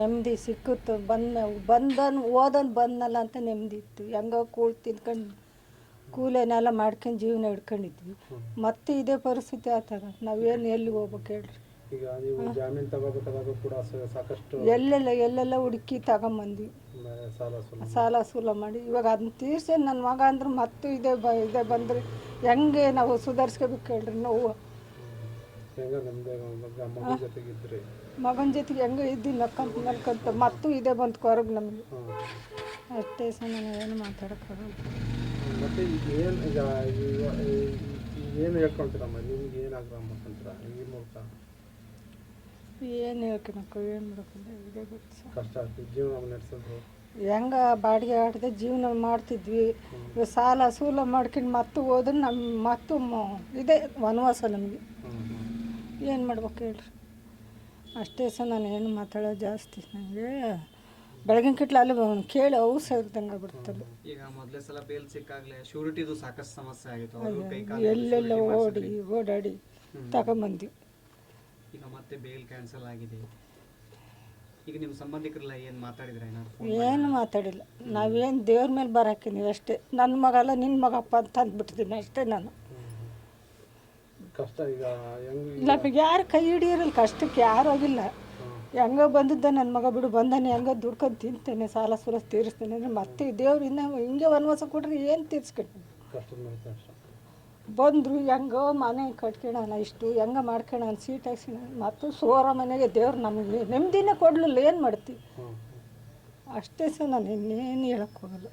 ನೆಮ್ಮದಿ ಸಿಕ್ಕಿತ್ತು. ಬಂದ ಬಂದನ್ ಓದನ್ ಬಂದನಲ್ಲ ಅಂತ ನೆಮ್ಮದಿ ಇತ್ತು. ಹೆಂಗೋ ಕೂಳ್ ತಿನ್ಕೊಂಡು ಕೂಲೇನೆಲ್ಲ ಮಾಡ್ಕೊಂಡು ಜೀವನ ಹಿಡ್ಕೊಂಡಿದ್ವಿ ಮತ್ತೆ ಇದೇ ಪರಿಸ್ಥಿತಿ ಆತದ ನಾವೇನು ಎಲ್ಲಿ ಹೋಗ್ಬೇಕು ಹೇಳ್ರಿ? ಈಗ ನೀವು ಜಾಮೀನು ತಗೋಬೇಕಾದಾಗ ಕೂಡ ಸ- ಸಾಕಷ್ಟು ಎಲ್ಲೆಲ್ಲ ಎಲ್ಲೆಲ್ಲ ಹುಡುಕಿ ತಗೊಂಬಂದ್ವಿ. ಮ- ಸಾಲ ಸುಲ ಸಾಲ ಸೂಲ ಮಾಡಿ. ಇವಾಗ ಅದನ್ನ ತೀರ್ಸಿ ನನ್ನ ಮಗ ಅಂದ್ರೆ ಮತ್ತೆ ಇದೇ ಬ ಇದೇ ಬಂದ್ರೆ ಹೆಂಗೆ ನಾವು ಸುಧಾರಿಸ್ಕೋಬೇಕು ಹೇಳ್ರಿ? ನೋವು. ಹೆಂಗ ನಮ್ದು ಮಗ ಮಗು ಜೊತೆಗಿದ್ರಿ. ಮಗನ ಜೊತೆಗೆ ಹೆಂಗೋ ಇದ್ದಿ ನಕ್ಕಂತ ನಲ್ಕಂತ ಮತ್ತು ಇದೇ ಬಂತು ಕೊರಗ್ ನಮಗೆ. ಅಷ್ಟೇ ಸಹ ನಾನು ಏನು ಮಾತಾಡೋಕ್ಕಾಗಲ್ಲ ಮತ್ತೆ ಈಗ ಏನು ಈಗ ಏನು ಹೇಳ್ಕೊಳ್ತೀರಮ್ಮ ನಿಮ್ಗೆ ಏನು ಆಗ್ರಹ ಮಾಡ್ಕೊಂತೀರ? ಈ ಮೂಲಕ ಏನು ಹೇಳ್ಕೊಳಕ್ಕ ಏನು ಮಾಡೋಕ್ಕಲ್ಲ ಇದೇ ಗೊತ್ತು ಸರ್. ಕಷ್ಟ ಆಗ್ತದೆ ಜೀವನ ನಡೆಸೋದು. ಹೆಂಗ ಬಾಡಿಗೆ ಆಡದೆ ಜೀವನ ಮಾಡ್ತಿದ್ವಿ. ಇವಾಗ ಸಾಲ ಸೂಲ ಮಾಡ್ಕೊಂಡು ಮತ್ತೆ ಹೋದ್ರೆ ನಮ್ಮ ಮತ್ತು ಮ- ಇದೇ ವನವಾಸ ನಮಗೆ. ಹ್ಞೂ ಏನು ಮಾಡ್ಬೇಕು ಹೇಳ್ರಿ? ಅಷ್ಟೇ ಸಹ ನಾನು ಏನು ಮಾತಾಡೋದು ಜಾಸ್ತಿ. ನನಗೆ ಬೆಳಗಿನ ಕಿಟ್ಲ ಅಲ್ಲಿ ಅವ್ನು ಕೇಳಿ ಅವು ಸೇರಿದಂಗೆ ಬಿಡ್ತಲ್ಲ ಈಗ ಮೊದಲೇ ಸಲ ಬೇಲ್ ಸಿಕ್ಕಾಗಲೇ ಶೂರಿಟಿದು ಸಾಕಷ್ಟು ಸಮಸ್ಯೆ ಆಗಿತ್ತು. ಎಲ್ಲೆಲ್ಲ ಓಡಿ. ಓಡಾಡಿ ತಗೊಂಬಂದ್ವಿ. ಈಗ ಮತ್ತೆ ಬೇಲ್ ಕ್ಯಾನ್ಸಲ್ ಆಗಿದೆ. ಈಗ ನಿಮ್ಮ ಸಂಬಂಧಿಕರೆಲ್ಲ ಏನು ಮಾತಾಡಿದ್ರೆ ಏನು ಮಾತಾಡಿಲ್ಲ. ನಾವೇನು ದೇವ್ರ ಮೇಲೆ ಬರಾಕಿನಿ ಅಷ್ಟೇ. ನನ್ನ ಮಗಲ್ಲ ನಿನ್ನ ಮಗಪ್ಪ ಅಂತ ಅಂದ್ಬಿಟ್ಟಿದ್ದೀನಿ ಅಷ್ಟೇ ನಾನು. ಕಷ್ಟ ಈಗ ಹೆಂಗೆ ಯಾರು ಕೈ ಹಿಡಿಯಿರಲ್ಲ ಕಷ್ಟಕ್ಕೆ ಯಾರು ಆಗಿಲ್ಲ. ಹೆಂಗೋ ಬಂದಿದ್ದ ನನ್ನ ಮಗ ಬಿಡು ಬಂದಾನೆ ಹೆಂಗೋ ದುಡ್ಕೊಂಡು ತಿಂತೇನೆ ಸಾಲ ಸೂಲ ತೀರಿಸ್ತೇನೆ ಅಂದರೆ ಮತ್ತೆ ದೇವ್ರು ಇನ್ನೂ ಹಿಂಗೆ ವನವಾಸ ಕೊಟ್ರೆ ಏನು ತೀರ್ಸ್ಕೊಳ್ತೀನಿ ಬಂದ್ರು ಮೇಲೆ ಕಷ್ಟ ಬಂದರು ಹೆಂಗೋ ಮನೆ ಕಟ್ಕೊಳ್ಳೋಣ ಇಷ್ಟು ಹೆಂಗ ಮಾಡ್ಕೊಳ್ಳೋಣ ಸೀಟ್ ಹಾಕ್ಸೋಣ ಮತ್ತು ಸೋರ ಮನೆಗೆ ದೇವ್ರು ನಮಗೆ ನೆಮ್ಮದಿನೇ ಕೊಡಲಿಲ್ಲ ಏನು ಮಾಡ್ತಿ? ಅಷ್ಟೇ ಸಹ ನಾನು ಇನ್ನೇನು ಹೇಳಕ್ಕೆ ಹೋಗಲ್ಲ.